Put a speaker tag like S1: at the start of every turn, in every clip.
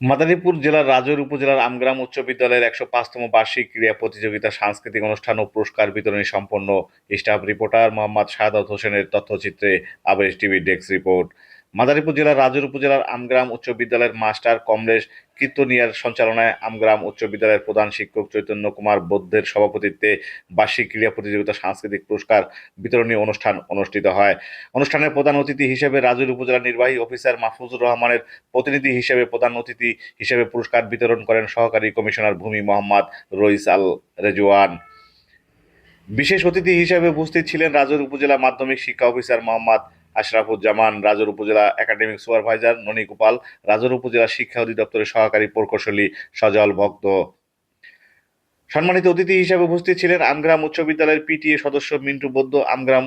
S1: মাদারীপুর জেলার রাজৈর উপজেলার আমগ্রাম উচ্চ বিদ্যালয়ের একশো পাঁচতম বার্ষিক ক্রীড়া প্রতিযোগিতা, সাংস্কৃতিক অনুষ্ঠান ও পুরস্কার বিতরণী সম্পন্ন স্টাফ রিপোর্টার মোহাম্মদ শাহাদত হোসেনের তথ্যচিত্রে Abesh TV desk report. Madaripur জেলার রাজুর উপজেলার আমগ্রাম উচ্চ বিদ্যালয়ের মাস্টার কমলেশ কীর্তনিয়ার সঞ্চালনায় আমগ্রাম উচ্চ বিদ্যালয়ের প্রধান শিক্ষক চৈতন্য কুমার বৌদ্ধের সভাপতিত্বে বার্ষিক ক্রীড়া প্রতিযোগিতা সাংস্কৃতিক পুরস্কার বিতরণী অনুষ্ঠান অনুষ্ঠিত হয়। অনুষ্ঠানের প্রধান অতিথি হিসেবে রাজুর উপজেলা নির্বাহী অফিসার মাহফুজুর রহমানের প্রতিনিধি হিসেবে প্রধান অতিথি হিসেবে পুরস্কার বিতরণ করেন সহকারী কমিশনার ভূমি মোহাম্মদ রইস আল রেজওয়ান। বিশেষ অতিথি হিসেবে উপস্থিত ছিলেন রাজুর উপজেলা মাধ্যমিক শিক্ষা অফিসার মোহাম্মদ আশরাফুজ্জামান, রাজৌর উপজেলা একাডেমিক সুপারভাইজার ননী গোপাল, রাজৌর উপজেলা শিক্ষা অধিদপ্তরের সহকারী প্রকৌশলী সজল ভক্ত। সম্মানিত অতিথি হিসেবে উপস্থিত ছিলেন আমগ্রাম উচ্চ বিদ্যালয়ের পিটিএ সদস্য মিন্টু বৌদ্ধ আমগ্রাম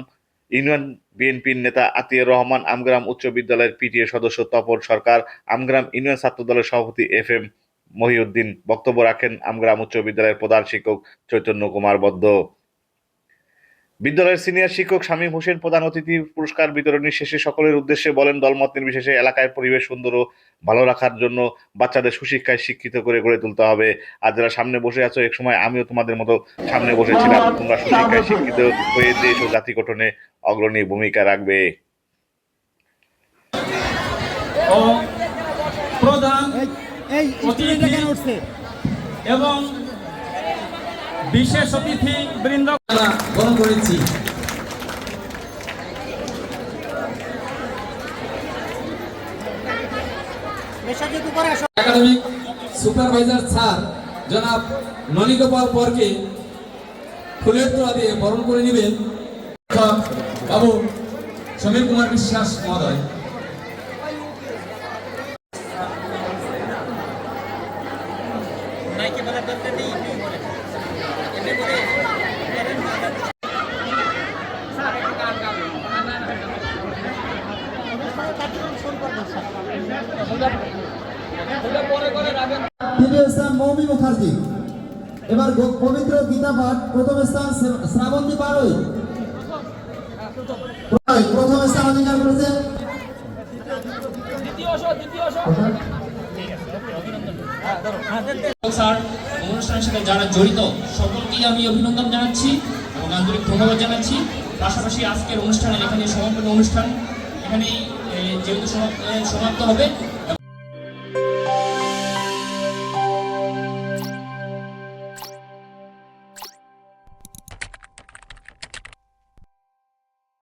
S1: ইউনিয়ন বিএনপির নেতা আতিয়ার রহমান, আমগ্রাম উচ্চ বিদ্যালয়ের পিটিএ সদস্য তপন সরকার, আমগ্রাম ইউনিয়ন ছাত্র দলের সভাপতি এফ এম মহিউদ্দিন বক্তব্য রাখেন আমগ্রাম উচ্চ বিদ্যালয়ের প্রধান শিক্ষক চৈতন্য কুমার বদ্ধ বিদ্যালয়ের সিনিয়র শিক্ষক শামীম হোসেন প্রধান অতিথি পুরস্কার বিতরণী শেষে সকলের উদ্দেশ্যে বলেন দলমত নির্বিশেষে এলাকায় পরিবেশ সুন্দর ও ভালো রাখার জন্য বাচ্চাদের সুশিক্ষায় শিক্ষিত করে গড়ে তুলতে হবে। আর যারা সামনে বসে আছো এক সময় আমিও তোমাদের মতো সামনে বসেছিলাম। তোমরা সুশিক্ষায় শিক্ষিত হয়ে দেশ ও জাতি গঠনে অগ্রণী ভূমিকা রাখবে।
S2: প্রধান এবং বিশেষ অতিথি বৃন্দ।
S3: গ্রহণ করেছি। একাডেমিক সুপারভাইজার স্যার জনাব ননীগোপাল পরকে ফুলের তোলা দিয়ে বরণ করে নেবেন। বাবু সমীর কুমার বিশ্বাস মহোদয়।
S4: মৌমি মুখার্জি। এবার পবিত্র গীতা পাঠ প্রথম স্থান শ্রাবন্তী পাড়ই প্রথম স্থান অধিকার করেছে।
S5: অনুষ্ঠানের যারা জড়িত আমি অভিনন্দন জানাচ্ছি এবং আন্তরিক ধন্যবাদ জানাচ্ছি। পাশাপাশি আজকের অনুষ্ঠানের এখানে সমাপনী অনুষ্ঠান। এখানেই এ, যেহেতু সমাপ- সমাপ্ত হবে।